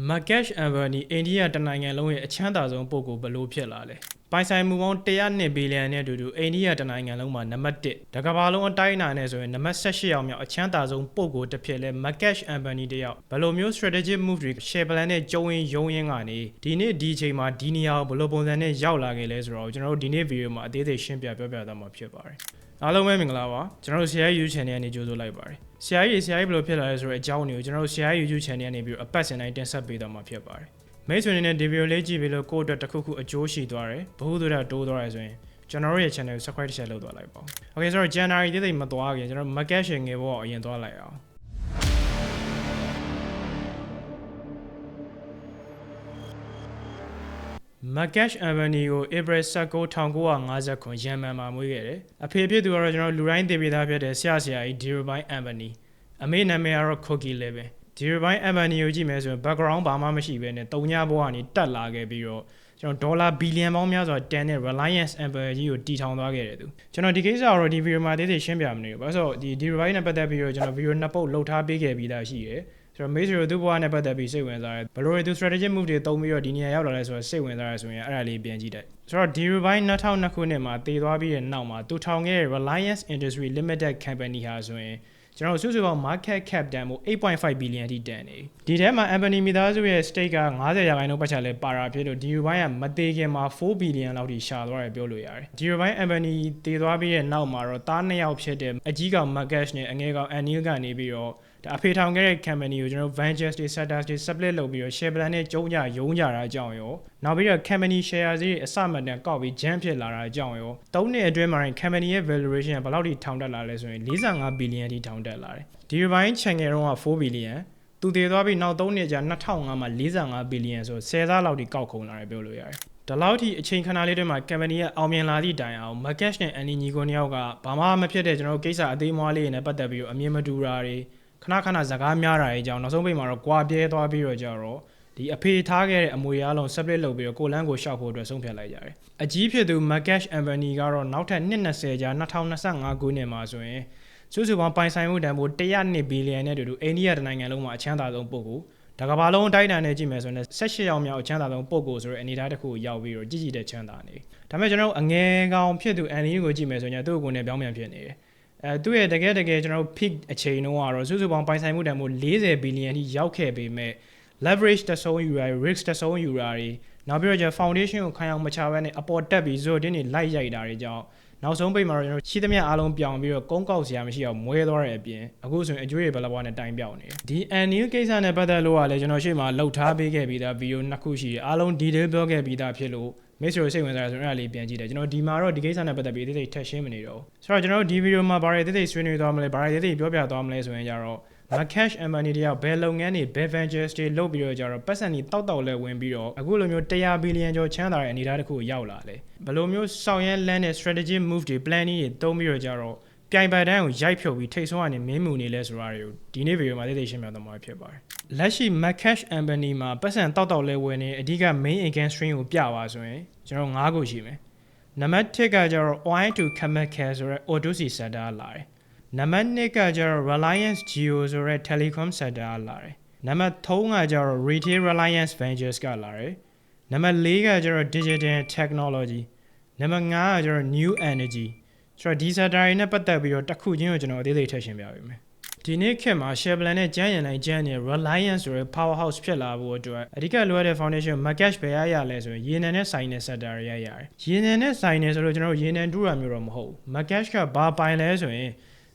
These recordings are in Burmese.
Mukesh Ambani အိန္ဒိယတနိုင်ငံလုံးရဲ့အချမ်းသာဆုံးပုဂ္ဂိုလ်ဘယ်လို့ဖြစ်လာလဲပိုင်ဆိုင်မှုပေါင်း102ဘီလီယံနဲ့အတူတူအိန္ဒိယတနိုင်ငံလုံးမှာနံပါတ်1တကမ္ဘာလုံးအတိုင်းအတာနဲ့ဆိုရင်နံပါတ်18ရောက်မြောက်အချမ်းသာဆုံးပုဂ္ဂိုလ်တစ်ဖြစ်လဲ Mukesh Ambani တယောက်ဘယ်လိုမျိုး strategic move တွေ share plan နဲ့ကြုံရင်ရုံးရင်းကနေဒီနေ့ဒီအချိန်မှာဒီနေရာကိုဘယ်လိုပုံစံနဲ့ရောက်လာခဲ့လဲဆိုတော့ကျွန်တော်တို့ဒီနေ့ video မှာအသေးစိတ်ရှင်းပြပြောပြသွားမှာဖြစ်ပါတယ်အားလုံးပဲမင်္ဂလာပါကျွန်တော်တို့ CI YouTube channel ကနေကြိုဆိုလိုက်ပါတယ် CI ရေ CI ဘယ်လိုဖြစ်လာလဲဆိုတော့အကြောင်းတွေကိုကျွန်တော်တို့ CI YouTube channel ကနေပြီးတော့အပတ်စဉ်တိုင်းတင်ဆက်ပေးသွားမှာဖြစ်ပါတယ်မိတ်ဆွေတွေနဲ့ဒီဗီဒီယိုလေးကြည့်ပြီးလို့ကိုယ့်အတွက်တစ်ခုခုအကျိုးရှိသွားတယ်ဘ ഹു တို့တာတိုးသွားတယ်ဆိုရင်ကျွန်တော်တို့ရဲ့ channel ကို subscribe တစ်ချက်လုပ်သွားလိုက်ပါဦး Okay ဆိုတော့ January တိတိမသွားခင်ကျွန်တော် market share ငယ်ဘောအရင်သွားလိုက်အောင် Magash Avenue ကို April 19 1959ရန်မန်မှာမွေးခဲ့တယ်။အဖေဖြစ်သူကတော့ကျွန်တော်လူတိုင်းသိပြီးသားဖြစ်တဲ့ဆရာဆရာကြီး Dhirubhai Ambani ။အမေနာမည်ကတော့ Cookie Levin ။ Dhirubhai Ambani ကိုကြည့်မယ်ဆိုရင် background ဘာမှမရှိဘဲနဲ့တုံညာဘဝကနေတက်လာခဲ့ပြီးတော့ကျွန်တော်ဒေါ်လာဘီလီယံပေါင်းများစွာတန်တဲ့ Reliance Amber ကြီးကိုတီထောင်သွားခဲ့တယ်သူကျွန်တော်ဒီကိစ္စကတော့ဒီဗီဒီယိုမှာသေးသေးရှင်းပြမနေဘူးဘာလို့ဆိုတော့ဒီဒီ Dhirubhai နဲ့ပတ်သက်ပြီးတော့ကျွန်တော်ဗီဒီယိုနှစ်ပုတ်လှုပ်ထားပေးခဲ့ပြီးသားရှိတယ် ကျွန်တော် Mace တို့သူ့ဘဝနဲ့ပတ်သက်ပြီးစိတ်ဝင်စားတယ်ဘယ်လိုသူ strategic move တွေသုံးပြီးတော့ဒီနေရာရောက်လာလဲဆိုတော့စိတ်ဝင်စားရဆိုရင်အဲ့ဒါလေးပြန်ကြည့်တယ်ဆိုတော့ Dhirubhai 2002ခုနှစ်မှာတည်သွားပြီးတဲ့နောက်မှာသူထောင်ခဲ့တဲ့ Reliance Industry Limited Company ဟာဆိုရင်ကျွန်တော်စုစုပေါင်း market cap တန်ဖို့8.5 billion အထိတန်နေဒီထဲမှာ Ambani မိသားစုရဲ့ stake က90ရာခိုင်နှုန်းပတ်ချလဲပါတာဖြစ်လို့ Dhirubhai ကမသေးခင်မှာ4 billion လောက်ထိရှာသွားတယ်ပြောလို့ရတယ် Dhirubhai Ambani တည်သွားပြီးတဲ့နောက်မှာတော့တားနှစ်ယောက်ဖြစ်တဲ့အကြီးကောင် Mukesh နဲ့အငယ်ကောင် Anil ကနေပြီးတော့ ဒါအဖေထောင်ခဲ့တဲ့ company ကိုကျွန်တော် ventures တွေ sectors တွေ split လုပ်ပြီးတော့ share plan နဲ့ကျုံးကြရုံးကြတာအကြောင်းရောနောက်ပြီးတော့ company share ဈေးအစမတန်ကောက်ပြီး jam ဖြစ်လာတာအကြောင်းရော၃နှစ်အတွင်းမှာ company ရဲ့ valuation ကဘယ်လောက်ထိထောင်တက်လာလဲဆိုရင်45 billion အထိထောင်တက်လာတယ်ဒီဘိုင်း channel တော့4 billion သူတည်သွားပြီးနောက်3နှစ်ကြာ2005မှာ45 billion ဆို10စားလောက်ထိကောက်ခုံလာတယ်ပြောလို့ရတယ်ဒီလောက်ထိအချိန်ခဏလေးတွေမှာ company ရဲ့အောင်မြင်လာသည့်တိုင်အောင် Markesh နဲ့ Annie ညီကိုနှစ်ယောက်ကဘာမှမဖြစ်တဲ့ကျွန်တော်တို့ကိစ္စအသေးမွားလေးတွေနဲ့ပတ်သက်ပြီးတော့အမြင်မတူတာတွေ ခဏခဏစကားများတာတွေကြောင့်နောက်ဆုံးပိတ်မှာတော့ကြွာပြဲသွားပြီးတော့ကြတော့ဒီအဖေထားခဲ့တဲ့အမွေအလုံး split လုပ်ပြီးတော့ကိုလန်းကိုရှောက်ဖို့အတွက်ဆုံးဖြတ်လိုက်ကြတယ်။အကြီးဖြစ်သူ Markesh Ambani ကတော့နောက်ထပ်220ကြာ2025ခုနှစ်မှာဆိုရင်စုစုပေါင်းပိုင်ဆိုင်မှုတန်ဖိုး102ဘီလီယံနဲ့တူတူအိန္ဒိယတနိုင်ငံလုံးမှာအချမ်းသာဆုံးပုဂ္ဂိုလ်ဒါကဘာလုံးအတိုင်းအတာနဲ့ကြည့်မယ်ဆိုရင်18ရောက်မြောက်အချမ်းသာဆုံးပုဂ္ဂိုလ်ဆိုတဲ့အနေအထားတစ်ခုကိုရောက်ပြီးတော့ကြည်ကြည်တဲ့ချမ်းသာနေဒါပေမဲ့ကျွန်တော်တို့အငယ်ကောင်ဖြစ်သူအန်နီကိုကြည့်မယ်ဆိုရင်သူ့ကိုယ်နဲ့ပြောင်းပြန်ဖြစ်နေတယ် အဲသူ့ရဲ့တကယ်တကယ်ကျွန်တော်တို့ peak အချိန်တုန်းကတော့စုစုပေါင်းပိုင်ဆိုင်မှုတန်ဖိုး40ဘီလီယံထိရောက်ခဲ့ပေမဲ့ leverage တဆုံးယူရ risk တဆုံးယူတာတွေနောက်ပြီးတော့ကျ foundation ကိုခံအောင်မချဘဲနဲ့အပေါ်တက်ပြီး zero တင်းတွေလိုက်ရိုက်တာတွေကြောင့်နောက်ဆုံးပိတ်မှာတော့ကျွန်တော်ရှိသမျှအားလုံးပြောင်းပြီးတော့ကုန်းကောက်စရာမရှိအောင်မွဲသွားတဲ့အပြင်အခုဆိုရင်အကျွေးတွေဘယ်လောက်နဲ့တိုင်ပြောင်းနေတယ်ဒီ annual ကိစ္စနဲ့ပတ်သက်လို့ကလည်းကျွန်တော်ရှေ့မှာလှုပ်ထားပေးခဲ့ပြီးသားဗီဒီယိုနှစ်ခုရှိတယ်အားလုံး detail ပြောခဲ့ပြီးသားဖြစ်လို့ မိတ်ဆွေစိတ်ဝင်စားရဆိုရင်အဲ့ဒါလေးပြန်ကြည့်တယ်ကျွန်တော်ဒီမှာတော့ဒီကိစ္စနဲ့ပတ်သက်ပြီးတိတိထက်ရှင်းမနေတော့ဘူးဆိုတော့ကျွန်တော်တို့ဒီဗီဒီယိုမှာဘာတွေတိတိဆွေးနွေးသွားမလဲဘာတွေတိတိပြောပြသွားမလဲဆိုရင်ကြတော့ Makash Ambani တယောက်ဘယ်လုပ်ငန်းတွေဘယ် ventures တွေလုပ်ပြီးတော့ကြတော့ပတ်စံတွေတောက်တောက်လဲဝင်ပြီးတော့အခုလိုမျိုး100ဘီလီယံကျော်ချမ်းသာတဲ့အနေအထားတစ်ခုကိုရောက်လာတယ်ဘယ်လိုမျိုးဆောင်ရွက်လန်းတဲ့ strategy move တွေ planning တွေတုံးပြီးတော့ကြတော့ ပြိုင်ပိုင်တိုင်းကိုရိုက်ဖြုတ်ပြီးထိတ်ဆုံးကနေမင်းမူနေလဲဆိုတာတွေကိုဒီနေ့ဗီဒီယိုမှာသိသိရှင်းပြသွားမှာဖြစ်ပါတယ်လက်ရှိ Makash Ambani မှာပတ်စံတောက်တောက်လဲဝင်နေအဓိက main income stream ကိုပြပါဆိုရင်ကျွန်တော်၅ခုရှိမယ်နံပါတ်1ကကျတော့ oil to chemical ဆိုရဲ O2C sector လာတယ်နံပါတ်2ကကျတော့ Reliance Jio ဆိုရဲ telecom sector လာတယ်နံပါတ်3ကကျတော့ retail Reliance Ventures ကလာတယ်နံပါတ်4ကကျတော့ digital technology နံပါတ်5ကကျတော့ new energy ဆိုတော့ဒီ sector တွေနဲ့ပတ်သက်ပြီးတော့တစ်ခုချင်းကိုကျွန်တော်အသေးသေးထည့်ရှင်းပြပေးမယ်ဒီနေ့ခေတ်မှာ share plan နဲ့ကျန်းရံတိုင်းကျန်းနေ Reliance ဆိုရဲ powerhouse ဖြစ်လာဖို့အတွက်အဓိကလိုအပ်တဲ့ foundation market ပဲရရလဲဆိုရင်ရေနံနဲ့ဆိုင်တဲ့ sector တွေရရတယ်ရေနံနဲ့ဆိုင်နေဆိုတော့ကျွန်တော်တို့ရေနံတူးတာမျိုးတော့မဟုတ်ဘူး market ကဘာပိုင်လဲဆိုရင်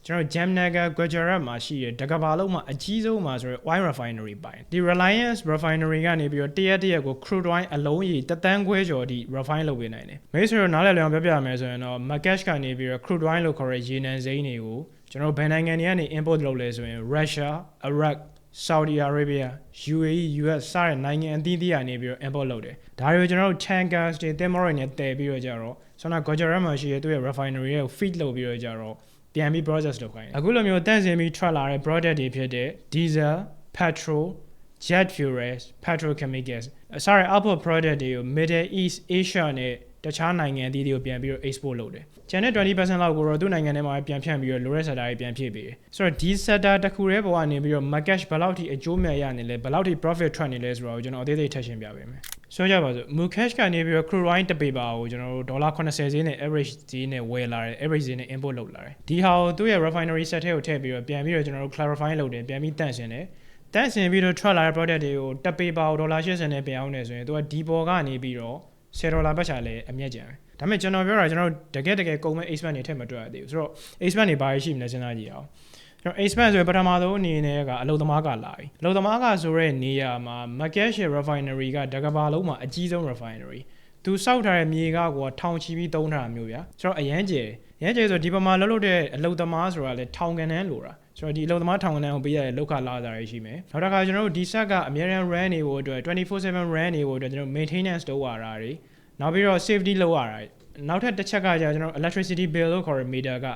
ကျွန်တော် Jamnagar Gujarat မှာရှိတဲ့တကဘာလုံးမှာအကြီးဆုံးမှာဆိုရယ် oil refinery ပိုင်ဒီ Reliance refinery ကနေပြီးတော့တရက်တရက်ကို crude oil အလုံးကြီးတသန်းခွဲကျော်ဒီ refine လုပ်ပေးနိုင်တယ်မိတ်ဆွေတို့နားလည်လျောင်းပြောပြမယ်ဆိုရင်တော့ Marrakesh ကနေပြီးတော့ crude oil လို့ခေါ်တဲ့ရေနံစိမ်းတွေကိုကျွန်တော်ဘယ်နိုင်ငံတွေကနေ import လုပ်လဲဆိုရင် Russia, Iraq Saudi Arabia, UAE, US စတဲ့နိုင်ငံအသီးသီးကနေပြီးတော့ import လုပ်တယ်ဒါတွေကိုကျွန်တော်တို့ tankers တွေ themmo တွေနဲ့တည်ပြီးတော့ကြတော့ဆောနာ Gujarat မှာရှိတဲ့သူ့ရဲ့ refinery ရဲ့ feed လုပ်ပြီးတော့ကြတော့ ပြန်ပြီး process လုပ်ခိုင်းတယ်အခုလိုမျိုးတန့်စင်ပြီးထွက်လာတဲ့ product တွေဖြစ်တဲ့ diesel petrol jet fuels petrochemicals အစားရ output product တွေကို Middle East Asia နဲ့တခြားနိုင်ငံအသီးသီးကိုပြန်ပြီးတော့ export လုပ်တယ်။ကျန်တဲ့20%လောက်ကိုတော့သူ့နိုင်ငံထဲမှာပြန်ဖြန့်ပြီးတော့ low rate sector တွေပြန်ဖြည့်ပေးတယ်။ဆိုတော့ဒီ sector တစ်ခုတည်းပေါ်ကနေပြီးတော့ market ဘယ်လောက်ထိအကျိုးမြတ်ရနေလဲဘယ်လောက်ထိ profit ထွက်နေလဲဆိုတော့ကျွန်တော်အသေးသေးထပ်ရှင်းပြပေးမယ်။ ဆိုကြပါစို့ Mukesh ကနေပြီးတော့ crude oil တစ်ပေပါကိုကျွန်တော်တို့ဒေါ်လာ80ဈေးနဲ့ average ဈေးနဲ့ဝယ်လာတယ် average ဈေးနဲ့ import လုပ်လာတယ်။ဒီဟာကိုသူ့ရဲ့ refinery set ထဲကိုထည့်ပြီးတော့ပြန်ပြီးတော့ကျွန်တော်တို့ clarify လုပ်တယ်ပြန်ပြီးတန့်ရှင်းတယ်။တန့်ရှင်းပြီးတော့ထွက်လာတဲ့ product တွေကိုတစ်ပေပါကိုဒေါ်လာ80နဲ့ပြန်အောင်နေဆိုရင်သူကဒီပေါ်ကနေပြီးတော့10ဒေါ်လာပတ်ချာလဲအမြတ်ကျန်တယ်။ဒါပေမဲ့ကျွန်တော်ပြောတာကျွန်တော်တကယ်တကယ်ကုန်မဲ့ expand တွေထည့်မတွေ့ရသေးဘူး။ဆိုတော့ expand တွေဘာရှိမလဲစဉ်းစားကြည့်အောင်။ ကျွန်တော် expand ဆိုရင်ပထမဆုံးအနေနဲ့ကအလုံသမားကလာပြီ။အလုံသမားကဆိုတဲ့နေရာမှာ market share refinery ကတကဘာလုံးမှာအကြီးဆုံး refinery ။သူစောက်ထားတဲ့မြေကကွာထောင်ချီပြီးသုံးထားတာမျိုးဗျာ။ဆိုတော့အရန်ကျယ်။ရန်ကျယ်ဆိုဒီပမာလှုပ်လှုပ်တဲ့အလုံသမားဆိုတာလေထောင်ကန်တန်းလိုတာ။ဆိုတော့ဒီအလုံသမားထောင်ကန်တန်းကိုပေးရတဲ့လောက်ခလာစားရရှိမယ်။နောက်တစ်ခါကျွန်တော်တို့ဒီဆက်ကအများရန် run နေဖို့အတွက်24/7 run နေဖို့အတွက်ကျွန်တော် maintenance လုပ်ရတာတွေနောက်ပြီးတော့ safety လုပ်ရတာနောက်ထပ်တစ်ချက်ကကြာကျွန်တော် electricity bill လို့ခေါ်တဲ့ meter က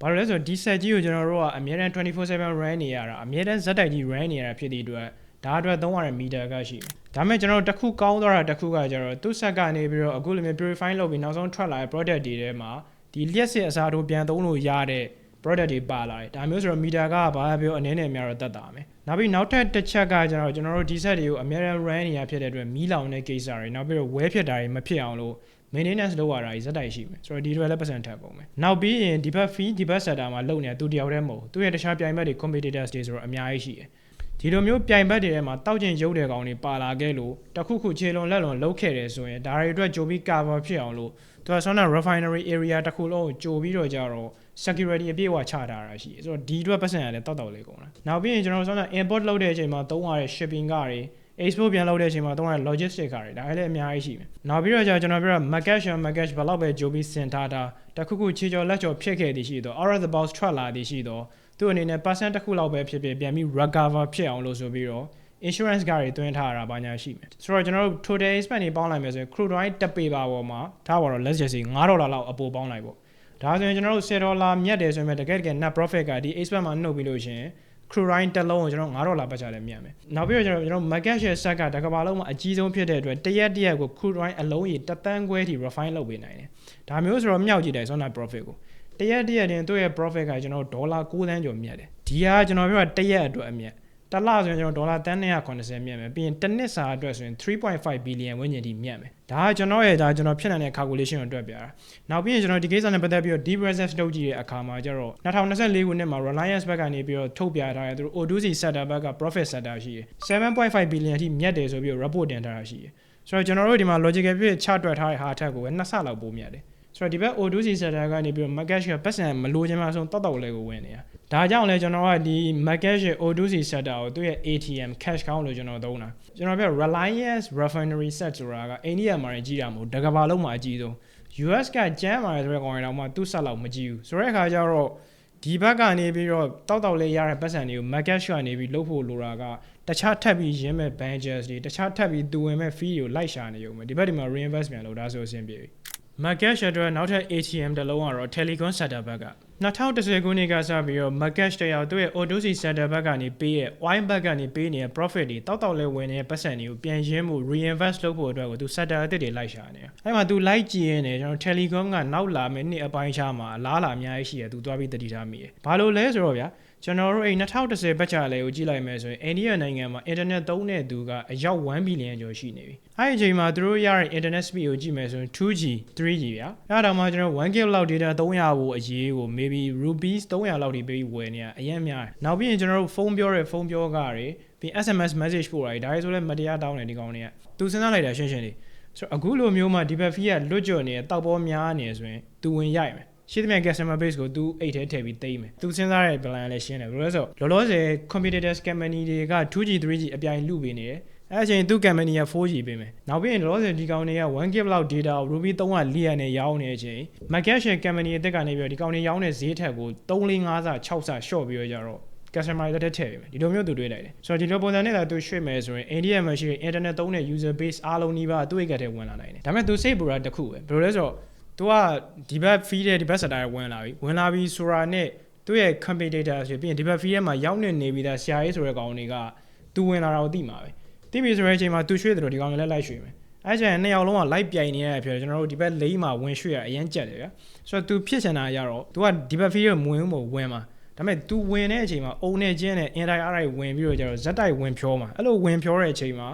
ဘာလို့လဲဆိုတော့ဒီ set ကြီးကိုကျွန်တော်တို့ကအများရန်24/7 run နေရတာအများရန်ဇက်တိုက်ကြီး run နေရတာဖြစ်တဲ့အတွက်ဒါအတွက်သုံးရတဲ့ meter ကရှိတယ်။ဒါမဲ့ကျွန်တော်တို့တစ်ခုကောင်းသွားတာတစ်ခုကကျတော့သူ့ဆက်ကနေပြီးတော့အခုလိုမျိုး purify လုပ်ပြီးနောက်ဆုံးထွက်လာတဲ့ product တွေထဲမှာဒီလျှက်စစ်အစားထိုးပြန်သုံးလို့ရတဲ့ product တွေပါလာတယ်ဒါမျိုးဆိုတော့ meter ကဘာပြောအနေနဲ့များတော့တက်တာမယ်နောက်ပြီးနောက်ထပ်တစ်ချက်ကကျတော့ကျွန်တော်တို့ဒီ set တွေကိုအများရန် run နေရဖြစ်တဲ့အတွက်မီးလောင်တဲ့ကိစ္စတွေနောက်ပြီးတော့ဝဲဖြစ်တာတွေမဖြစ်အောင်လို့ maintenance လုပ်ရတာကြီးဇက်တိုက်ရှိမယ်ဆိုတော့ဒီတွေလည်းပတ်စံထပ်ပုံမယ်နောက်ပြီးရင်ဒီဘက် fee ဒီဘက် sector မှာလုပ်နေတာသူတယောက်တည်းမဟုတ်သူရဲ့တခြားပြိုင်ဘက်တွေ competitors တွေဆိုတော့အများကြီးရှိတယ်ဒီလိုမျိုးပြိုင်ဘက်တွေထဲမှာတောက်ကျင်ရုပ်တဲ့ကောင်တွေပါလာခဲ့လို့တခုခုခြေလွန်လက်လွန်လုတ်ခဲ့တယ်ဆိုရင်ဒါတွေအတွက်ကြိုပြီး cover ဖြစ်အောင်လို့သူကဆောင်းနာ refinery area တစ်ခုလုံးကိုကြိုပြီးတော့ကြတော့ security အပြည့်အဝချထားတာရှိတယ်ဆိုတော့ဒီအတွက်ပတ်စံရတယ်တောက်တောက်လေးကုန်တာနောက်ပြီးရင်ကျွန်တော်ဆောင်းနာ import လုပ်တဲ့အချိန်မှာသုံးရတဲ့ shipping ကတွေ export ပြန်လုပ်တဲ့အချိန်မှာသုံးရတဲ့ logistics တွေဒါလည်းအများကြီးရှိမယ်နောက်ပြီးတော့ကျကျွန်တော်ပြောတာ market share market ဘယ်လောက်ပဲကြိုပြီးစင်ထားတာတခုခုခြေကျော်လက်ကျော်ဖြစ်ခဲ့သည်ရှိတော့ out of the box ထွက်လာသည်ရှိတော့သူ့အနေနဲ့ percent တစ်ခုလောက်ပဲဖြစ်ဖြစ်ပြန်ပြီး recover ဖြစ်အောင်လို့ဆိုပြီးတော့ insurance ကားတွေတွင်းထားရတာဘာညာရှိမယ်ဆိုတော့ကျွန်တော်တို့ total expense တွေပေါင်းလိုက်မယ်ဆိုရင် crude oil တစ်ပေပါပေါ်မှာထားပါတော့ let's just say 9ဒေါ်လာလောက်အပိုပေါင်းလိုက်ပေါ့ဒါဆိုရင်ကျွန်တော်တို့10ဒေါ်လာမြတ်တယ်ဆိုရင်တကယ်တကယ် net profit ကဒီ expense မှာနှုတ်ပြီးလို့ရှိရင် crude oil တစ်လုံးကိုကျွန်တော်9ဒေါ်လာပတ်ချလဲမြတ်မယ်နောက်ပြီးတော့ကျွန်တော်ကျွန်တော် market share set ကတကဘာလုံးမှာအကြီးဆုံးဖြစ်တဲ့အတွက်တရက်တရက်ကို crude oil အလုံးကြီးတသန်းခွဲထိ refine လုပ်ပေးနိုင်တယ်ဒါမျိုးဆိုတော့မြောက်ကြည့်တယ်ဆိုတော့ profit ကိုတရက်တရက်တင်သူ့ရဲ့ profit ကကျွန်တော်ဒေါ်လာ9သန်းကျော်မြတ်တယ်ဒီဟာကျွန်တော်ပြောတာတရက်အတွက်အမြတ် တစ်လဆိုရင်ကျွန်တော်ဒေါ်လာတန်း290မြတ်မယ်ပြီးရင်တစ်နှစ်စာအတွက်ဆိုရင်3.5 billion ဝန်းကျင်ထိမြတ်မယ်ဒါကကျွန်တော်ရဲ့ဒါကျွန်တော်ဖြစ်နိုင်တဲ့ calculation ကိုတွက်ပြတာနောက်ပြီးရင်ကျွန်တော်ဒီကိစ္စနဲ့ပတ်သက်ပြီးတော့ deep research လုပ်ကြည့်တဲ့အခါမှာကျတော့2024ခုနှစ်မှာ Reliance ဘက်ကနေပြီးတော့ထုတ်ပြထားတယ်သူတို့ O2C sector ဘက်က profit sector ရှိတယ်7.5 billion ထိမြတ်တယ်ဆိုပြီးတော့ report တင်ထားတာရှိတယ်ဆိုတော့ကျွန်တော်တို့ဒီမှာ logical ဖြစ်ချတွက်ထားတဲ့ဟာအထက်ကိုပဲနှစ်ဆလောက်ပိုမြတ်တယ်ဆိုတော့ဒီဘက် O2C sector ကနေပြီးတော့ market share ပတ်စံမလိုချင်မှဆုံးတောက်တောက်လဲကိုဝင်နေတာ ဒါကြောင့်လဲကျွန်တော်ကဒီ market share O2C sector ကိုသူ့ရဲ့ ATM cash count လို့ကျွန်တော်သုံးတာကျွန်တော်ပြော Reliance refinery set ဆိုတာကအိန္ဒိယမှာကြီးတာမဟုတ်တကဘာလုံးမှာအကြီးဆုံး US ကကျမ်းမာတယ်ဆိုတဲ့ကောင်တွေတော့မှသူ့ဆက်လောက်မကြည့်ဘူးဆိုတဲ့အခါကျတော့ဒီဘက်ကနေပြီးတော့တောက်တောက်လေးရတဲ့ပတ်စံတွေကို market share နေပြီးလုပ်ဖို့လိုတာကတခြားထပ်ပြီးရင်းမဲ့ badges တွေတခြားထပ်ပြီးတူဝင်မဲ့ fee တွေကိုလိုက်ရှာနေရုံပဲဒီဘက်ဒီမှာ reinvest ပြန်လုပ်ဒါဆိုအဆင်ပြေပြီ market share အတွက်နောက်ထပ် ATM တစ်လုံးကတော့ Telecom sector ဘက်က2010ခုနှစ်ကစပြီးတော့ market share ရောက်သူ့ရဲ့ O2C sector ဘက်ကနေပေးရဲ့ wine ဘက်ကနေပေးနေတဲ့ profit တွေတောက်တောက်လဲဝင်နေတဲ့ပတ်စံတွေကိုပြန်ရင်းမှု reinvest လုပ်ဖို့အတွက်ကိုသူ sector အသစ်တွေလိုက်ရှာနေတာအဲ့မှာသူလိုက်ကြည့်ရင်းနေကျွန်တော် Telecom ကနောက်လာမယ့်နှစ်အပိုင်းခြားမှာအလားလာအများကြီးရှိရသူသွားပြီးတတိထားမိတယ်ဘာလို့လဲဆိုတော့ဗျာ ကျွန်တော်တို့အဲ့2010ပတ်ချလဲကိုကြည့်လိုက်မယ်ဆိုရင်အိန္ဒိယနိုင်ငံမှာ internet သုံးတဲ့သူကအယောက်1 billion ကျော်ရှိနေပြီ။အဲ့ဒီအချိန်မှာသူတို့ရတဲ့ internet speed ကိုကြည့်မယ်ဆိုရင် 2G 3G ဗျာ။အဲ့ဒါမှကျွန်တော် 1GB လောက် data 300ကိုအရေးကို maybe rupees 300လောက်ထိပေးပြီးဝယ်နေရအရင်များတယ်။နောက်ပြီးရင်ကျွန်တော်တို့ဖုန်းပြောတဲ့ဖုန်းပြောကားတွေပြီး SMS message ပို့တာတွေဒါတွေဆိုလဲမတရားတောင်းတယ်ဒီကောင်တွေက။သူစဉ်းစားလိုက်တာရှင်းရှင်းလေး။ဆိုတော့အခုလိုမျိုးမှဒီဘက်ဖီးကလွတ်ကြော်နေတဲ့တောက်ပေါ်များနေဆိုရင်သူဝင်ရိုက်မယ်။ ရှိသမျှ customer base ကိုသူအိတ်ထဲထည့်ပြီးသိမ်းမယ်သူစဉ်းစားတဲ့ plan လည်းရှင်းတယ်ဘယ်လိုလဲဆိုတော့လောလောဆယ် competitor company တွေက 2G 3G အပြိုင်လူပေးနေတယ်အဲ့အချိန်သူ company က 4G ပေးမယ်နောက်ပြီးရင်လောလောဆယ်ဒီကောင်တွေက 1GB လောက် data ကို Ruby 300 400နဲ့ရောင်းနေတဲ့အချိန် market share company အသက်ကနေပြီးတော့ဒီကောင်တွေရောင်းတဲ့ဈေးထက်ကို3 4 5ဆ6ဆ short ပြီးတော့ကြတော့ customer တွေတက်ထည့်ပေးမယ်ဒီလိုမျိုးသူတွေးလိုက်တယ်ဆိုတော့ဒီလိုပုံစံနဲ့သာသူရွှေ့မယ်ဆိုရင် India မှာရှိတဲ့ internet သုံးတဲ့ user base အားလုံးနှီးပါသူ့အိတ်ကတည်းဝင်လာနိုင်တယ်ဒါပေမဲ့သူစိတ်ပူတာတစ်ခုပဲဘယ်လိုလဲဆိုတော့ သူကဒီဘက် feed တဲ့ဒီဘက် sector ဝင်လာပြီဝင်လာပြီဆိုတာနဲ့သူ့ရဲ့ competitor ဆိုပြီးရင်ဒီဘက် feed မှာရောက်နေနေပြီးသားဆရာကြီးဆိုတဲ့ကောင်တွေကသူဝင်လာတာကိုသိမှာပဲသိပြီဆိုတဲ့အချိန်မှာသူရွှေ့တယ်လို့ဒီကောင်လည်းလိုက်ရွှေ့မယ် အဲကျရင်နှစ်ယောက်လုံးကလိုက်ပြိုင်နေရတဲ့ဖြစ်တော့ကျွန်တော်တို့ဒီဘက်လိမ့်မှာဝင်ရွှေ့ရအရင်ကြက်တယ်ဗျာဆိုတော့ तू ဖြစ်ချင်တာရတော့ तू ကဒီဘက် field မဝင်ဘူးမဟုတ်ဝင်မှာဒါပေမဲ့ तू ဝင်တဲ့အချိန်မှာအုံနဲ့ကျင်းနဲ့ anti RI ဝင်ပြီးတော့ကျတော့ဇက်တိုက်ဝင်ဖြောမှာအဲ့လိုဝင်ဖြောတဲ့အချိန်မှာ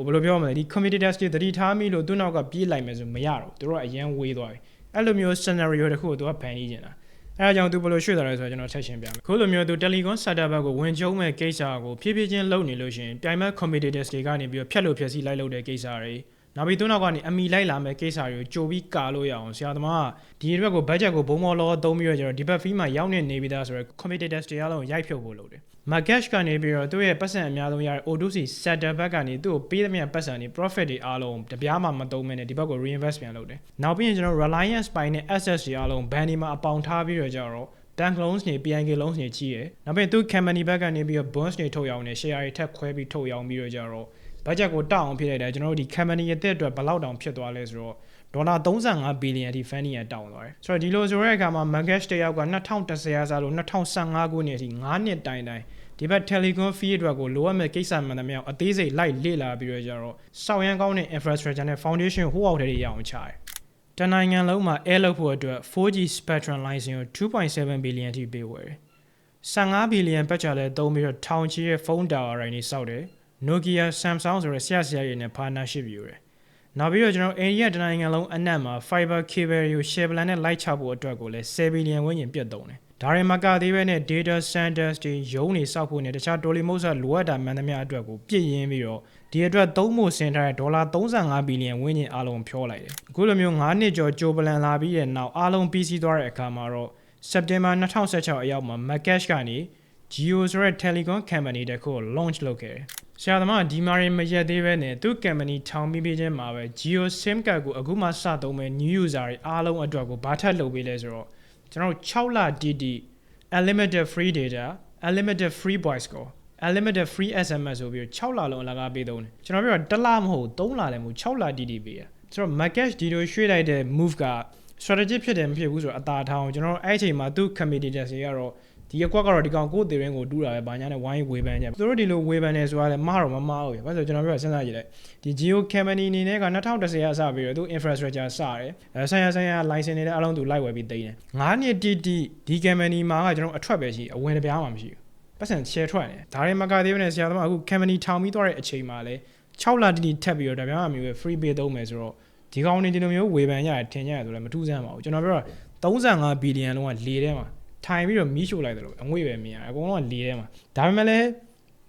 ဟိုဘယ်လိုပြောမလဲဒီ competitors တွေတတိထားမိလို့သူ့နောက်ကပြေးလိုက်မယ်ဆိုမရတော့သူတို့ကအရင်ဝေးသွားပြီအဲ့လိုမျိုး scenario တစ်ခုကို तू ကဖန်တီးနေတာအဲအကြောင်းသူဘယ်လိုရွှေ့သွားလဲဆိုတော့ကျွန်တော်ချက်ရှင်းပြမယ်ခုလိုမျိုးသူ Telecom setup ဘက်ကိုဝင်ကျုံမဲ့ကိစ္စကိုဖြည်းဖြည်းချင်းလုပ်နေလို့ရှိရင်ပြိုင်ဘက် competitors တွေကနေပြီးတော့ဖြတ်လို့ဖြည့်စီလိုက်လုပ်တဲ့ကိစ္စတွေ နောက်ပြီးသူနောက်ကနေအမီလိုက်လာမဲ့ကိစ္စတွေကိုကြိုပြီးကာလို့ရအောင်ဆရာသမားကဒီဘက်ကို budget ကိုဘုံမော်လောသုံးပြီးတော့ကျတော့ဒီဘက် fee မှာရောက်နေနေပြီးသားဆိုတော့ competitors တွေအားလုံးရိုက်ဖြုတ်ဖို့လုပ်တယ် Magash ကနေပြီးတော့သူ့ရဲ့ပတ်စံအများဆုံးရတဲ့ O2C setup ဘက်ကနေသူ့ကိုပေးသမျှပတ်စံတွေ profit တွေအားလုံးတပြားမှမသုံးမဲနဲ့ဒီဘက်ကို reinvest ပြန်လုပ်တယ်။နောက်ပြီးရင်ကျွန်တော် Reliance ပိုင်းနဲ့ assets တွေအားလုံး ban တွေမှာအပေါင်ထားပြီးတော့ကျတော့ bank loans တွေ PNK loans တွေကြီးရယ်။နောက်ပြီးသူ company ဘက်ကနေပြီးတော့ bonds တွေထုတ်ရောင်းနေ share တွေထပ်ခွဲပြီးထုတ်ရောင်းပြီးတော့ကျတော့ budget ကိုတောက်အောင်ဖြစ်လိုက်တယ်ကျွန်တော်တို့ဒီ company ရဲ့တက်အတွက်ဘယ်လောက်တောင်ဖြစ်သွားလဲဆိုတော့ဒေါ်လာ35ဘီလီယံအထိ funding ရတောင်းသွားတယ်ဆိုတော့ဒီလိုဆိုတဲ့အခါမှာ Magash တယောက်က2010ရာစားလို့2015ခုနှစ်အထိ9နှစ်တိုင်တိုင်ဒီဘက် Telecom fee အတွက်ကိုလိုအပ်မဲ့ကိစ္စမှန်သမျှအသေးစိတ်လိုက်လေ့လာပြီးတော့ကြတော့စောင့်ရမ်းကောင်းတဲ့ infrastructure နဲ့ foundation ဟိုအောက်ထဲတွေရအောင်ချတယ်တနိုင်ငံလုံးမှာ air လုပ်ဖို့အတွက် 4G spectrum license ကို2.7ဘီလီယံအထိပေးဝယ်တယ်15ဘီလီယံပတ်ချလဲသုံးပြီးတော့ထောင်ချီရဲ့ဖုန်းတာဝါရိုင်းတွေစောက်တယ် Nokia Samsung ဆိုတဲ့ဆရာဆရာတွေနဲ့ partnership ယူတယ်။နောက်ပြီးတော့ကျွန်တော်အိန္ဒိယတနိုင်ငံလုံးအနက်မှာ fiber cable ကို share plan နဲ့လိုက်ချဖို့အတွက်ကိုလည်း10ဘီလီယံဝန်းကျင်ပြတ်သုံးတယ်။ဒါရင်မကသေးပဲနဲ့ data centers တွေရုံးတွေစောက်ဖို့နဲ့တခြားတော်လီမုတ်ဆာလိုအပ်တာမှန်သမျှအတွက်ကိုပြည့်ရင်းပြီးတော့ဒီအတွက်သုံးဖို့ဆင်ထားတဲ့ဒေါ်လာ35ဘီလီယံဝန်းကျင်အားလုံးဖြောလိုက်တယ်။အခုလိုမျိုး9နှစ်ကျော်ကြိုပလန်လာပြီးတဲ့နောက်အားလုံးပြီးစီးသွားတဲ့အခါမှာတော့ September 2016အရောက်မှာ Magash ကနေ Geo ဆိုတဲ့ telecom company တစ်ခုကို launch လုပ်ခဲ့တယ်။ ဆရာသမားဒီမာရီမရက်သေးပဲနဲ့သူ့ company ထောင်ပြီးပြီးချင်းမှာပဲ Geo SIM card ကိုအခုမှစသုံးမဲ့ new user တွေအားလုံးအတွက်ကိုဘာထပ်လုပ်ပေးလဲဆိုတော့ကျွန်တော်တို့6လ DD unlimited free data unlimited free voice call unlimited free SMS ဆိုပြီး6လလုံးအလကားပေးသုံးတယ်ကျွန်တော်ပြောတာတစ်လမဟုတ်3လလည်းမဟုတ်6လ DD ပေးရဆိုတော့ Magash ဒီလိုရွှေ့လိုက်တဲ့ move က strategy ဖြစ်တယ်မဖြစ်ဘူးဆိုတော့အသာထောင်းကျွန်တော်တို့အဲ့အချိန်မှာသူ့ committee တွေကတော့ ဒီအကွက်ကတော့ဒီကောင်ကိုယ်သေးရင်ကိုတူးတာပဲဘာညာနဲ့ဝိုင်းဝေဖန်ကြသူတို့ဒီလိုဝေဖန်နေဆိုတာလည်းမတော့မမဟုတ်ရဘာလို့ကျွန်တော်ပြောစဉ်းစားကြည့်လိုက်ဒီ Geo Company အနေနဲ့က2010ရာစပြီးတော့သူ infrastructure စတယ်အဲဆိုင်ရာဆိုင်ရာ license တွေလည်းအလုံးသူလိုက်ဝယ်ပြီးသိမ်းတယ်9နှစ်တိတိဒီ company မှာကကျွန်တော်အထွက်ပဲရှိအဝင်တစ်ပြားမှမရှိဘူးပတ်စံ share ထွက်တယ်ဒါရင်မကသေးဘူးနဲ့ဆရာသမားအခု company ထောင်ပြီးသွားတဲ့အချိန်မှာလဲ6လတိတိထပ်ပြီးတော့တပြားမှမျိုးပဲ free pay သုံးမယ်ဆိုတော့ဒီကောင်နေဒီလိုမျိုးဝေဖန်ရတယ်ထင်ကြရတယ်ဆိုလည်းမထူးဆန်းပါဘူးကျွန်တော်ပြောတာ35ဘီလီယံလုံးကလေထဲမှာ ထိုင်ပြီးတော့မီးရှို့လိုက်တယ်လို့အငွေ့ပဲမြင်ရတယ်အကုန်လုံးကလေထဲမှာဒါပေမဲ့လည်း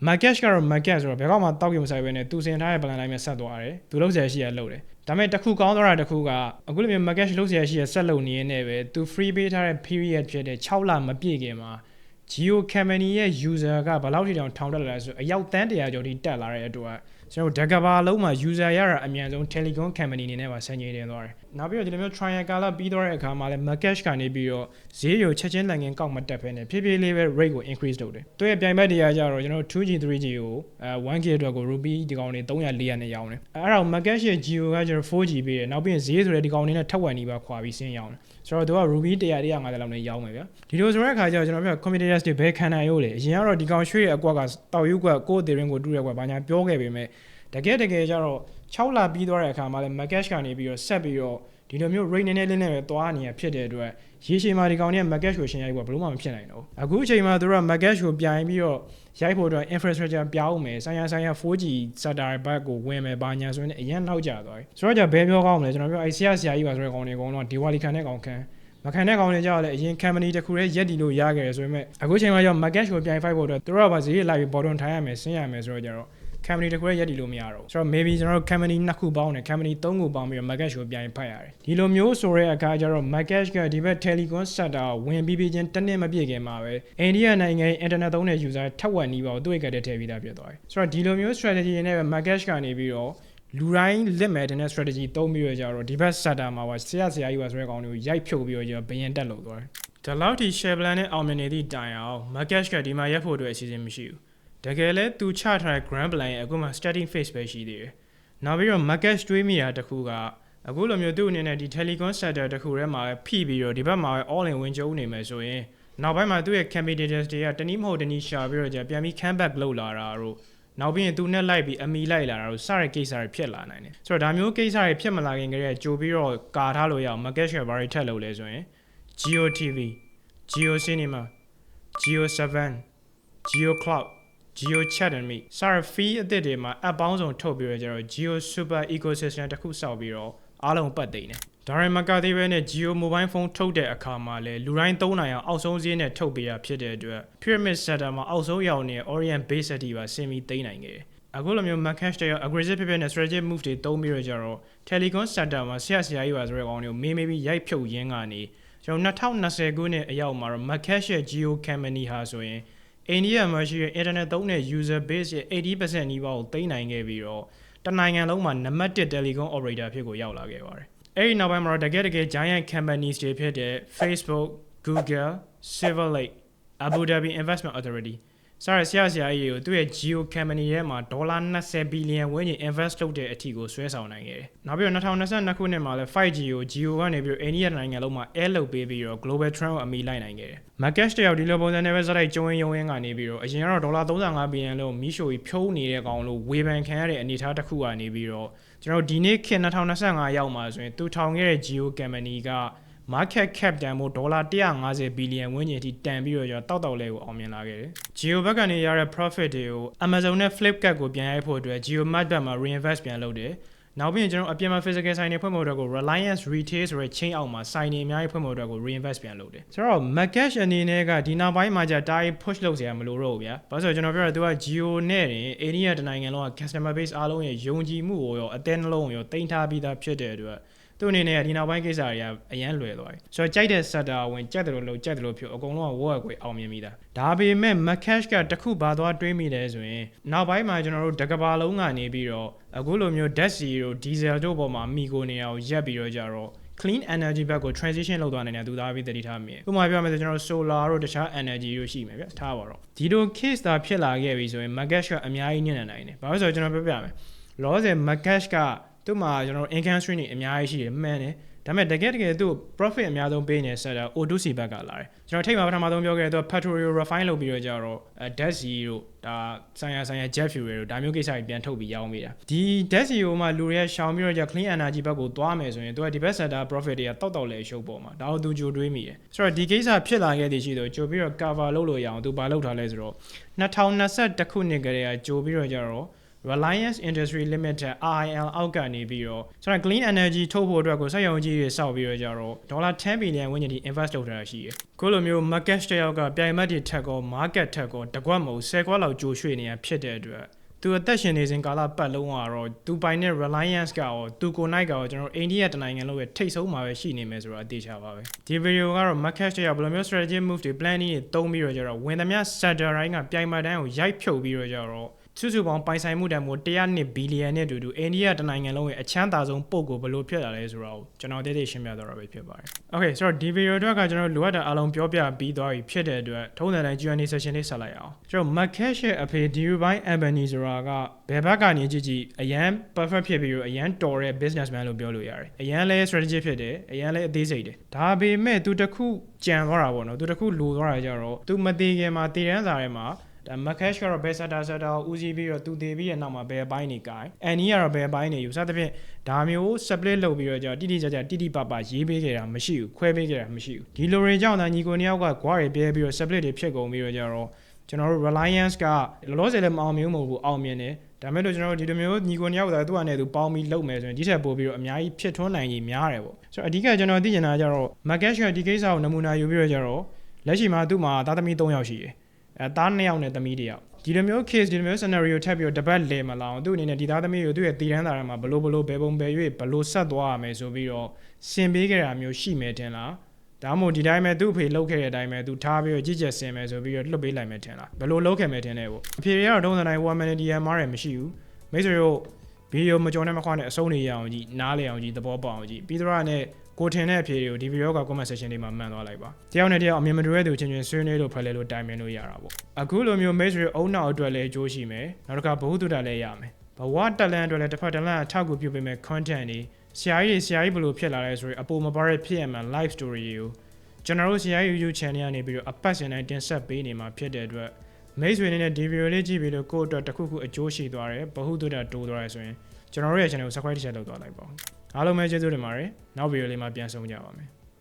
market ကတော့ market ဆိုတော့ဘယ်တော့မှတောက်ကြမဆိုင်ပဲနဲ့သူစင်ထားတဲ့ plan တိုင်းပဲဆက်သွားတယ်သူလုံးဆရာရှိရလှုပ်တယ်ဒါပေမဲ့တစ်ခုကောင်းသွားတာတစ်ခုကအခုလိုမျိုး market လုံးဆရာရှိရဆက်လုပ်နေရတဲ့ပဲသူ free ပေးထားတဲ့ period ဖြစ်တဲ့6လမပြည့်ခင်မှာ Geo Company ရဲ့ user ကဘယ်လောက်ထိတောင်ထောင်တက်လာလဲဆိုအယောက်တန်းတရာကျော်ထိတက်လာတဲ့အတွက် ကျွန်တော်ဒကဘာလုံးမှာ user ရတာအမြန်ဆုံး Telecom Company အနေနဲ့ပါဆင်ကြီးတင်သွားတယ်။နောက်ပြီးတော့ဒီလိုမျိုး trial ကာလပြီးသွားတဲ့အခါမှာလည်း Market ကနေပြီးတော့ဈေးကိုချက်ချင်းနိုင်ငံကောက်မတက်ဖ ೇನೆ ဖြည်းဖြည်းလေးပဲ rate ကို increase လုပ်တယ်။သူရဲ့ပြိုင်ဘက်တွေကကြတော့ကျွန်တော် 2G 3G ကိုအဲ 1K အတွက်ကို rupee ဒီကောင်တွေ300 400နဲ့ရောင်းတယ်။အဲအဲ့ဒါကို Market ရဲ့ Geo ကကျွန်တော် 4G ပေးတယ်။နောက်ပြီးရင်ဈေးဆိုတဲ့ဒီကောင်တွေနဲ့ထပ်ဝက်နေပါခွာပြီးဆင်းရောင်းတယ်။ ဆိုတော့သူက rupee 100 150လောက်နဲ့ရောင်းမယ်ဗျာ။ဒီလိုဆိုတဲ့အခါကျတော့ကျွန်တော်ပြော competitors တွေဘယ်ခံနိုင်ရိုးလဲ။အရင်ကတော့ဒီကောင်ရွှေ့ရဲ့အကွက်ကတောက်ရုပ်ကွက်ကိုယ်အသေးရင်းကိုတူးရဲကွက်ဘာညာပြောခဲ့ပေမဲ့တကယ်တကယ်ကျတော့6လပြီးသွားတဲ့အခါမှာလည်း Magash ကနေပြီးတော့ဆက်ပြီးတော့ဒီလိုမျိုး rate နည်းနည်းလေးနဲ့ပဲသွားနေရဖြစ်တဲ့အတွက် ရေရှည်မှာဒီကောင်တွေက Magash ကိုရှင်းရိုက်ဖို့ဘယ်လို့မှမဖြစ်နိုင်တော့အခုအချိန်မှာသူတို့က Magash ကိုပြိုင်ပြီးတော့ရိုက်ဖို့အတွက် infrastructure ပြောင်းမယ်ဆိုင်ရာဆိုင်ရာ 4G SATA ဘက်ကိုဝင်မယ်ဘာညာဆိုရင်အရင်နောက်ကျသွားပြီဆိုတော့じゃဘယ်ပြောကောင်းမလဲကျွန်တော်ပြောအဲဆရာဆရာကြီးပါဆိုတဲ့ကောင်တွေအကုန်လုံးဒီဝါလီခံတဲ့ကောင်ခံမခံတဲ့ကောင်တွေကြောက်လည်းအရင် company တစ်ခုတည်းရက်တီလို့ရခဲ့ရဆိုပေမဲ့အခုချိန်မှာကျတော့ Magash ကိုပြိုင် fight ဖို့အတွက်သူတို့ကဗာဈေးလိုက်ပြီး bottom ထိုင်ရမယ်ဆင်းရမယ်ဆိုတော့ကြတော့ company တစ်ခုရဲ့ရက်တီလို့မရတော့ဘူးဆိုတော့ maybe ကျွန်တော်တို့ company နှစ်ခုပေါင်းတယ် company သုံးခုပေါင်းပြီးတော့ market ကိုပြန်ဖတ်ရတယ်ဒီလိုမျိုးဆိုတဲ့အခါကျတော့ market ကဒီဘက် telecom sector ဝင်ပြီးပြီးချင်းတစ်နှစ်မပြည့်ခင်မှာပဲအိန္ဒိယနိုင်ငံ internet သုံးတဲ့ user ထက်ဝက်နီးပါးကိုသူ့ရဲ့ကတည်းကထည့်ပြီးသားဖြစ်သွားတယ်ဆိုတော့ဒီလိုမျိုး strategy နဲ့ပဲ market ကနေပြီးတော့လူတိုင်းလစ်မဲ့တဲ့ strategy သုံးပြီးတော့ကြတော့ဒီဘက် sector မှာပါဆရာဆရာကြီးပါဆိုတဲ့ကောင်တွေကိုရိုက်ဖြုတ်ပြီးတော့ကျဘယင်တက်လို့သွားတယ်ဒီလောက်ထိ share plan နဲ့အောင်မြင်နေသည့်တိုင်အောင် market ကဒီမှာရက်ဖို့အတွက်အစီအစဉ်မရှိဘူး တကယ်လဲသူချထားတဲ့ grand plan ရဲ့အခုမှ starting phase ပဲရှိသေးတယ်။နောက်ပြီးတော့ market တွေးမိတာတစ်ခုကအခုလိုမျိုးသူ့အနေနဲ့ဒီ telecom sector တစ်ခုထဲမှာပဲဖိပြီးတော့ဒီဘက်မှာပဲ all in ဝင်ကျုံနေမယ်ဆိုရင်နောက်ပိုင်းမှာသူ့ရဲ့ competitors တွေကတနည်းမဟုတ်တနည်းရှာပြီးတော့ကြာပြန်ပြီး comeback လုပ်လာတာတို့နောက်ပြီးရင်သူနဲ့လိုက်ပြီးအမီလိုက်လာတာတို့စတဲ့ကိစ္စတွေဖြစ်လာနိုင်တယ်ဆိုတော့ဒါမျိုးကိစ္စတွေဖြစ်မလာခင်ကတည်းကကြိုပြီးတော့ကာထားလို့ရအောင် market share ဘာတွေထက်လို့လဲဆိုရင် Geo TV Geo Cinema Geo 7 Geo Cloud Geo Chat and Me စတဲ့ fee အသစ်တွေမှာ app ပေါင်းစုံထုတ်ပြီးတော့ကျတော့ Geo Super Ecosystem တစ်ခုစောက်ပြီးတော့အားလုံးပတ်သိမ်းတယ်ဒါရင်မကသေးပဲနဲ့ Geo Mobile Phone ထုတ်တဲ့အခါမှာလဲလူတိုင်းသုံးနိုင်အောင်အောက်ဆုံးဈေးနဲ့ထုတ်ပေးရဖြစ်တဲ့အတွက် Pyramid Setter မှာအောက်ဆုံးရောက်နေတဲ့ Orient Base Set တွေပါဆင်ပြီးသိမ်းနိုင်ခဲ့တယ်အခုလိုမျိုး Marcash တွေရော aggressive ဖြစ်ဖြစ်နဲ့ strategic move တွေသုံးပြီးတော့ကြတော့ Telecom Sector မှာဆရာဆရာကြီးပါဆိုတဲ့ကောင်တွေကိုမေးမေးပြီးရိုက်ဖြုတ်ရင်းကနေကျွန်တော်2020ခုနှစ်အရောက်မှာတော့ Marcash ရဲ့ Geo Company ဟာဆိုရင် အိန္ဒိယမှာရှိတဲ့ internet သုံးတဲ့ user base ရဲ့80%နီးပါးကိုသိမ်းနိုင်ခဲ့ပြီးတော့တနိုင်ငံလုံးမှာနံပါတ်1 telecom operator ဖြစ်ကိုရောက်လာခဲ့ပါတယ်။အဲဒီနောက်ပိုင်းမှာတော့တကယ်တကယ် giant companies တွေဖြစ်တဲ့ Facebook, Google, Silver Lake, Abu Dhabi Investment Authority စရဆရာဆရာကြီးကိုသူ့ရဲ့ Geo Company ရဲ့မှာဒေါ်လာ20ဘီလီယံဝန်းကျင် invest လုပ်တဲ့အထိကိုဆွဲဆောင်နိုင်ခဲ့တယ်။နောက်ပြီးတော့2022ခုနှစ်မှာလည်း 5G ကို Geo ကနေပြီးတော့အိန္ဒိယနိုင်ငံလုံးမှာ air လုပ်ပေးပြီးတော့ global trend ကိုအမီလိုက်နိုင်ခဲ့တယ်။ market တယောက်ဒီလိုပုံစံနဲ့ပဲစလိုက်ကျုံရင်ယုံရင်ကနေပြီးတော့အရင်ကတော့ဒေါ်လာ35ဘီလီယံလို့မီးရှိုကြီးဖြုံးနေတဲ့ကောင်လို့ဝေဖန်ခံရတဲ့အနေအထားတစ်ခုကနေပြီးတော့ကျွန်တော်ဒီနေ့ခေတ်2025ရောက်မှာဆိုရင်သူထောင်ခဲ့တဲ့ Geo Company က market cap တန်ဖို့ဒေါ်လာ150ဘီလီယံဝန်းကျင်အထိတန်ပြီးတော့ကျွန်တော်တောက်တောက်လေးကိုအောင်မြင်လာခဲ့တယ်။ Geo ဘက်ကနေရတဲ့ profit တွေကို Amazon နဲ့ Flipkart ကိုပြန်ရိုက်ဖို့အတွက် Geo Mart ဘက်မှာ reinvest ပြန်လုပ်တယ်။နောက်ပြီးရင်ကျွန်တော်အပြင်မှာ physical ဆိုင်တွေဖွင့်ဖို့အတွက်ကို Reliance Retail ဆိုတဲ့ chain အောက်မှာဆိုင်တွေအများကြီးဖွင့်ဖို့အတွက်ကို reinvest ပြန်လုပ်တယ်။ဆိုတော့ Marcash အနေနဲ့ကဒီနောက်ပိုင်းမှာじゃတား push လုပ်စရာမလိုတော့ဘူးဗျာ။ဘာလို့ဆိုတော့ကျွန်တော်ပြောရသူက Geo နဲ့တင်အိန္ဒိယတနိုင်ငံလုံးက customer base အားလုံးရဲ့ယုံကြည်မှုကိုရောအသင်းနှလုံးကိုရောတင်ထားပြီးသားဖြစ်တဲ့အတွက် သူအနေနဲ့ဒီနောက်ပိုင်းကိစ္စတွေကအရန်လွယ်သွားပြီဆိုတော့ကြိုက်တဲ့ setter ဝင်ကြက်တယ်လို့လို့ကြက်တယ်လို့ဖြစ်အကုန်လုံးက work ကိုအောင်မြင်မိတာဒါပေမဲ့ Macash ကတခုဘာသွားတွေးမိတယ်ဆိုရင်နောက်ပိုင်းမှာကျွန်တော်တို့တကဘာလုံးကနေပြီးတော့အခုလိုမျိုး Dead Sea တို့ Diesel တို့ပေါ်မှာမိကိုနေအောင်ရက်ပြီးတော့ကြတော့ clean energy ဘက်ကို transition လုပ်သွားနိုင်တယ်သူသားပြီးတတိထားမိတယ်။ဥပမာပြောမယ်ဆိုကျွန်တော်တို့ solar တို့တခြား energy တို့ရှိမယ်ဗျ။ထားပါတော့။ဒီလို case သာဖြစ်လာခဲ့ပြီဆိုရင် Macash ကအများကြီးညံ့နေနိုင်တယ်။ဘာလို့ဆိုတော့ကျွန်တော်ပြောပြမယ်။ loss ရဲ့ Macash က သူ့မှာကျွန်တော် income stream တွေအများကြီးရှိတယ်မှန်တယ်ဒါပေမဲ့တကယ်တကယ်သူ့ profit အများဆုံးပေးနေဆက်တာ O2C ဘက်ကလာတယ်ကျွန်တော်ထိတ်မှာပထမဆုံးပြောခဲ့တဲ့သူ petrol refine လုပ်ပြီးတော့ကြတော့ dead sea တို့ဒါဆိုင်ရာဆိုင်ရာ jet fuel တို့ဒါမျိုးကိစ္စတွေပြန်ထုတ်ပြီးရောင်းပေးတာဒီ dead sea ကိုမှလူတွေကရှောင်ပြီးတော့ကြ clean energy ဘက်ကိုသွားမယ်ဆိုရင်သူကဒီဘက် sector profit တွေကတောက်တောက်လဲရှုပ်ပေါ်မှာဒါကိုသူကြိုတွေးမိတယ်ဆိုတော့ဒီကိစ္စဖြစ်လာခဲ့တဲ့ရှိတော့ကြိုပြီးတော့ cover လုပ်လို့ရအောင်သူဘာလုပ်ထားလဲဆိုတော့2021ခုနှစ်ကတည်းကကြိုပြီးတော့ကြတော့ Reliance Industry Limited RIL အောက်ကနေပြီးတော့ကျွန်တော် clean energy ထုတ်ဖို့အတွက်ကိုစက်ရုံကြီးတွေစောက်ပြီးတော့ကြတော့ဒေါ်လာ10ဘီလီယံဝန်းကျင်ထိ invest လုပ်ထားတာရှိတယ်။ခုလိုမျိုး market တယောက်ကပြိုင်မတ်တွေထက်ကော market ထက်ကောတကွက်မဟုတ်10ကွက်လောက်ကြိုရွှေ့နေရဖြစ်တဲ့အတွက်သူအသက်ရှင်နေစဉ်ကာလပတ်လုံးကတော့သူပိုင်တဲ့ Reliance ကရောသူကိုနိုင်ကရောကျွန်တော်အိန္ဒိယတနိုင်ငံလုံးရဲ့ထိတ်ဆုံးမှာပဲရှိနေမယ်ဆိုတော့အသေးချပါပဲဒီ video ကတော့ market တယောက်ဘယ်လိုမျိုး strategy move တွေ plan တွေတုံးပြီးတော့ကြတော့ဝင်သမျှ sector တိုင်းကပြိုင်မတ်တိုင်းကိုရိုက်ဖြုတ်ပြီးတော့ကြတော့ စုစုပေါင်းပိုင်ဆိုင်မှုတန်ဖိုး102ဘီလီယံနဲ့အတူတူအိန္ဒိယတနိုင်ငံလုံးရဲ့အချမ်းသာဆုံးပုံကိုဘယ်လိုဖြစ်လာလဲဆိုတော့ကျွန်တော်တည်းတည်းရှင်းပြသွားတာပဲဖြစ်ပါတယ်။ Okay ဆိုတော့ဒီဗီဒီယိုအတွက်ကကျွန်တော်လိုအပ်တာအလုံးပြောပြပြီးသွားပြီဖြစ်တဲ့အတွက်ထုံးစံတိုင်း Q&A session လေးဆက်လိုက်အောင်။ကျွန်တော် Market ရဲ့အဖေ Dubai Ambani ဆိုတာကဘယ်ဘက်ကနေကြည့်ကြည့်အရန် perfect ဖြစ်ပြီးတော့အရန်တော်တဲ့ businessman လို့ပြောလို့ရတယ်။အရန်လဲ strategy ဖြစ်တယ်အရန်လဲအသေးစိတ်တယ်။ဒါပေမဲ့သူတခုကြံသွားတာပေါ့နော်။သူတခုလိုသွားတာကြတော့သူမသေးခင်မှာတည်တန်းစာထဲမှာ ဒါ Marrakesh ကတော့ဘယ် sector sector ကိုဦးစီးပြီးတော့သူတည်ပြီးတဲ့နောက်မှာဘယ်ပိုင်းနေကိုင်အန်နီကတော့ဘယ်ပိုင်းနေယူစသဖြင့်ဒါမျိုး split လုပ်ပြီးတော့ကြာတိတိကျကျတိတိပပရေးပေးခဲ့တာမရှိဘူးခွဲပေးခဲ့တာမရှိဘူးဒီလိုတွေကြောင့်သာညီကိုနှစ်ယောက်က guard တွေပြဲပြီးတော့ split တွေဖြစ်ကုန်ပြီးတော့ကြာတော့ကျွန်တော်တို့ Reliance ကလောလောဆယ်လည်းမအောင်မြင်ဘူးမဟုတ်ဘူးအောင်မြင်တယ်ဒါမဲ့လို့ကျွန်တော်တို့ဒီလိုမျိုးညီကိုနှစ်ယောက်သာသူ့အနေနဲ့သူပေါင်းပြီးလုပ်မယ်ဆိုရင်ဒီထက်ပိုပြီးတော့အများကြီးဖြစ်ထွန်းနိုင်ကြီးများတယ်ပေါ့ဆိုတော့အဓိကကျွန်တော်သိချင်တာကကျတော့ Marrakesh ကဒီကိစ္စကိုနမူနာယူပြီးတော့ကျတော့လက်ရှိမှာသူ့မှာသားသမီး3ယောက်ရှိတယ် အဲသား2ယောက်နဲ့သမီး1ယောက်ဒီလိုမျိုး case ဒီလိုမျိုး scenario ထပ်ပြီးတော့တပတ်လဲမလာအောင်သူ့အနေနဲ့ဒီသားသမီးကိုသူ့ရဲ့တည်တန်းတာထဲမှာဘလို့ဘလို့ဘယ်ပုံဘယ်၍ဘလို့ဆက်သွားရမယ်ဆိုပြီးတော့စင်ပေးခဲ့တာမျိုးရှိမယ်ထင်လားဒါမှမဟုတ်ဒီတိုင်းပဲသူ့အဖေလှုပ်ခဲ့တဲ့အတိုင်းပဲသူထားပြီးတော့ကြည့်ချက်ဆင်မယ်ဆိုပြီးတော့လွတ်ပေးလိုက်မယ်ထင်လားဘလို့လှုပ်ခဲ့မယ်ထင်တယ်ပေါ့အဖေတွေကတော့တုံးစံတိုင်း one minute DMR ရမရှိဘူးမိတ်ဆွေတို့ဗီဒီယိုမကြောနဲ့မခွာနဲ့အဆုံးနေရအောင်ကြည့်နားလေအောင်ကြည့်သဘောပေါက်အောင်ကြည့်ပြီးတော့နဲ့ ကိုထင်တဲ့အဖြေတွေကိုဒီဗီဒီယိုက comment section လေးမှာမှန်သွားလိုက်ပါတယောက်နဲ့တယောက်အမြင်မတူတဲ့သူချင်းချင်းဆွေးနွေးလို့ဖက်လဲလို့တိုင်ပင်လို့ရတာပေါ့အခုလိုမျိုး mate တွေအုံနောက်အတွက်လည်းအကျိုးရှိမယ်နောက်တစ်ခါဘ ഹു တုတလည်းရမယ်ဘဝတလန်အတွက်လည်းတစ်ဖက်တလန်အထောက်အကူပြုပေးမယ် content တွေဆရာကြီးဆရာကြီးဘယ်လိုဖြစ်လာလဲဆိုရင်အပေါ်မှာပါရဖြစ်ရမှ live story တွေကိုကျွန်တော်တို့ဆရာ YouTube channel ကနေပြီးတော့အပတ်စဉ်တိုင်းတင်ဆက်ပေးနေမှာဖြစ်တဲ့အတွက်မိတ်ဆွေတွေနဲ့ဒီဗီဒီယိုလေးကြည့်ပြီးတော့ကိုယ့်အတွက်တစ်ခုခုအကျိုးရှိသွားတယ်ဘ ഹു တုတတိုးသွားတယ်ဆိုရင်ကျွန်တော်တို့ရဲ့ channel ကို subscribe တစ်ချက်လုပ်သွားလိုက်ပါဦး အားလုံးပဲကျေးဇူးတင်ပါတယ်နောက်ဗီဒီယိုလေးမှာပြန်ဆုံကြပါမယ်